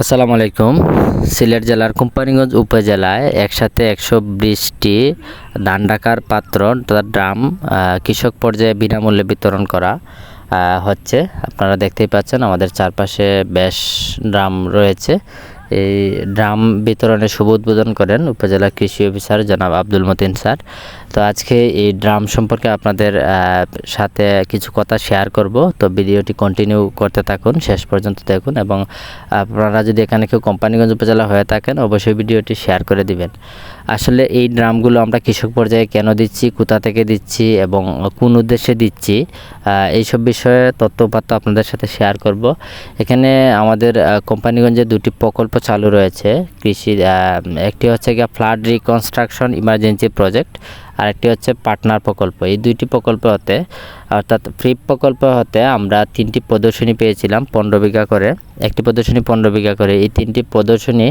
আসসালামু আলাইকুম। সিলেট জেলার কোম্পানিগঞ্জ উপজেলায় একসাথে একশো বিশটি ধান ডাকার পাত্র তথা ড্রাম কৃষক পর্যায়ে বিনামূল্যে বিতরণ করা হচ্ছে। আপনারা দেখতেই পাচ্ছেন আমাদের চারপাশে বেশ ড্রাম রয়েছে। এই ড্রাম বিতরণের শুভ উদ্বোধন করেন উপজেলা কৃষি অফিসার জনাব আব্দুল মতিন স্যার। তো আজকে এই ড্রাম সম্পর্কে আপনাদের সাথে কিছু কথা শেয়ার করব। তো ভিডিওটি কন্টিনিউ করতে থাকুন, শেষ পর্যন্ত দেখুন এবং আপনারা যদি এখানে কেউ কোম্পানিগঞ্জ উপজেলা হয়ে থাকেন, অবশ্যই ভিডিওটি শেয়ার করে দিবেন। আসলে এই ড্রামগুলো আমরা কৃষক পর্যায়ে কেন দিচ্ছি, কোথা থেকে দিচ্ছি এবং কোন উদ্দেশ্যে দিচ্ছি এইসব বিষয়ে তথ্যপাত্র আপনাদের সাথে শেয়ার করব। এখানে আমাদের কোম্পানিগঞ্জে দুটি প্রকল্প চালু রয়েছে। কৃষি একটি হচ্ছে গিয়ে ফ্লাড রিকনস্ট্রাকশন ইমার্জেন্সি প্রজেক্ট আর একটি হচ্ছে পার্টনার প্রকল্প। এই দুইটি প্রকল্প হতে, অর্থাৎ ফ্রি প্রকল্প হতে আমরা তিনটি প্রদর্শনী পেয়েছিলাম পনেরো বিঘা করে। একটি প্রদর্শনী পনেরো বিঘা করে। এই তিনটি প্রদর্শনী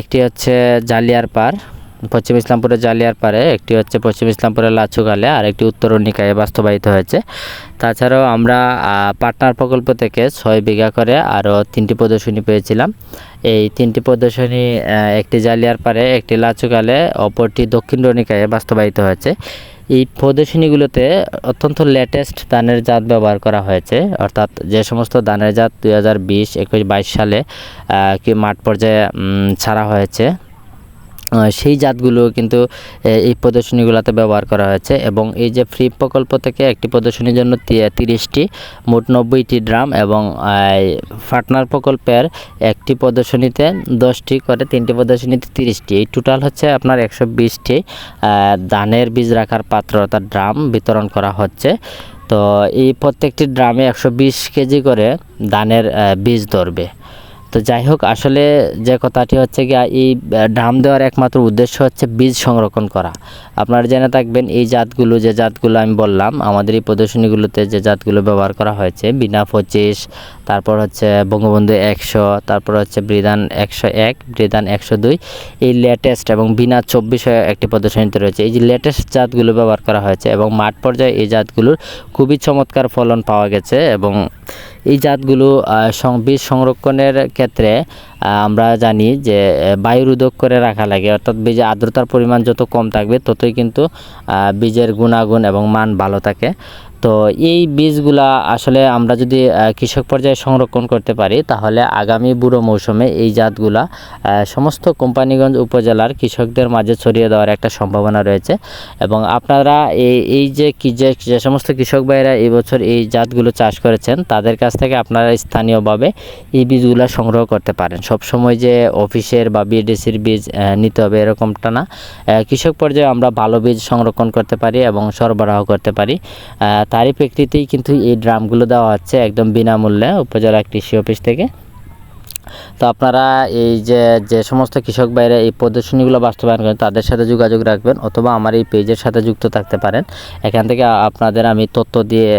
একটি হচ্ছে জালিয়ার পার পশ্চিম ইসলামপুরের জালিয়ার পারে, একটি হচ্ছে পশ্চিম ইসলামপুরের লাচুগালে আর একটি উত্তরণিকায় বাস্তবায়িত হয়েছে। তাছাড়াও আমরা পার্টনার প্রকল্প থেকে ছয় বিঘা করে আরও তিনটি প্রদর্শনী পেয়েছিলাম। এই তিনটি প্রদর্শনী একটি জালিয়ার পারে, একটি লাচুগালে অপরটি দক্ষিণ রণিকায় বাস্তবায়িত হয়েছে। এই প্রদর্শনীগুলোতে অত্যন্ত লেটেস্ট ধানের জাত ব্যবহার করা হয়েছে। অর্থাৎ যে সমস্ত ধানের জাত দুই হাজার বিশ, একুশ, বাইশ সালে কি মাঠ পর্যায়ে ছাড়া হয়েছে। সেই জাতগুলো কিন্তু এই প্রদর্শনীগুলোতে ব্যবহার করা হয়েছে এবং এই যে ফ্রি প্রকল্প থেকে একটি প্রদর্শনীর জন্য তিরিশটি, মোট নব্বইটি ড্রাম এবং পার্টনার প্রকল্পের একটি প্রদর্শনীতে দশটি করে তিনটি প্রদর্শনীতে তিরিশটি। এই টোটাল হচ্ছে আপনার একশো বিশটি ধানের বীজ রাখার পাত্র অর্থাৎ ড্রাম বিতরণ করা হচ্ছে। তো এই প্রত্যেকটি ড্রামে একশো বিশ কেজি করে ধানের বীজ ধরবে। তো যাই হোক, আসলে যে কথাটি হচ্ছে কি এই ড্রাম দেওয়ার একমাত্র উদ্দেশ্য হচ্ছে বীজ সংরক্ষণ করা। আপনারা জেনে থাকবেন, এই জাতগুলো, যে জাতগুলো আমি বললাম, আমাদের এই প্রদর্শনীগুলোতে যে জাতগুলো ব্যবহার করা হয়েছে, বিনা পঁচিশ, তারপর হচ্ছে বঙ্গবন্ধু একশো, তারপর হচ্ছে বৃদান একশো এক, বৃদান একশো দুই, এই লেটেস্ট এবং বিনা চব্বিশে একটি প্রদর্শনীতে রয়েছে। এই যে লেটেস্ট জাতগুলো ব্যবহার করা হয়েছে এবং মাঠ পর্যায়ে এই জাতগুলোর খুবই চমৎকার ফলন পাওয়া গেছে এবং এই জাতগুলো বীজ সংরক্ষণের ক্ষেত্রে আমরা জানি যে বায়ুরোধক করে রাখা লাগে। অর্থাৎ বীজে আর্দ্রতার পরিমাণ যত কম থাকবে, ততই কিন্তু বীজের গুণাগুণ এবং মান ভালো থাকে। তো এই বীজগুলা আসলে আমরা যদি কৃষক পর্যায়ে সংরক্ষণ করতে পারি, তাহলে আগামী বুড়ো মৌসুমে এই জাতগুলা সমস্ত কোম্পানিগঞ্জ উপজেলার কৃষকদের মাঝে ছড়িয়ে দেওয়ার একটা সম্ভাবনা রয়েছে। এবং আপনারা এই এই যে যে সমস্ত কৃষক ভাইরা এই বছর এই জাতগুলো চাষ করেছেন, তাদের কাছ থেকে আপনারা স্থানীয়ভাবে এই বীজগুলা সংগ্রহ করতে পারেন। সব সময় যে অফিসের বা বিএডিসির বীজ নিতে হবে এরকমটা না। কৃষক পর্যায়ে আমরা ভালো বীজ সংরক্ষণ করতে পারি এবং সরবরাহ করতে পারি। তারই প্রেক্ষিতেই কিন্তু এই ড্রামগুলো দেওয়া হচ্ছে একদম বিনামূল্যে উপজেলা কৃষি অফিস থেকে। তো আপনারা এই যে যে সমস্ত কৃষক ভাইরা এই প্রদর্শনীগুলো বাস্তবায়ন করেন, তাদের সাথে যোগাযোগ রাখবেন অথবা আমার এই পেজের সাথে যুক্ত থাকতে পারেন। এখান থেকে আপনাদের আমি তথ্য দিয়ে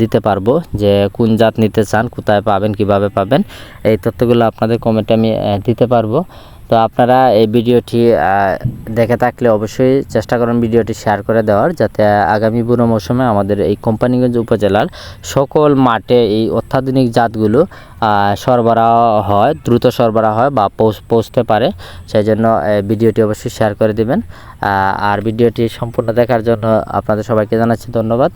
দিতে পারব যে কোন জাত নিতে চান, কোথায় পাবেন, কীভাবে পাবেন। এই তথ্যগুলো আপনাদের কমেন্টে আমি দিতে পারব। তো আপনারা এই ভিডিওটি দেখে থাকলে অবশ্যই চেষ্টা করুন ভিডিওটি শেয়ার করে দেওয়ার, যাতে আগামী বুড়ো মৌসুমে আমাদের এই কোম্পানিগঞ্জ উপজেলার সকল মাঠে এই অত্যাধুনিক জাতগুলো সরবরাহ হয়, দ্রুত সরবরাহ হয় বা পৌঁছ- পৌঁছতে পারে। সেই জন্য ভিডিওটি অবশ্যই শেয়ার করে দিবেন। আর ভিডিওটি সম্পূর্ণ দেখার জন্য আপনাদের সবাইকে জানাচ্ছি ধন্যবাদ।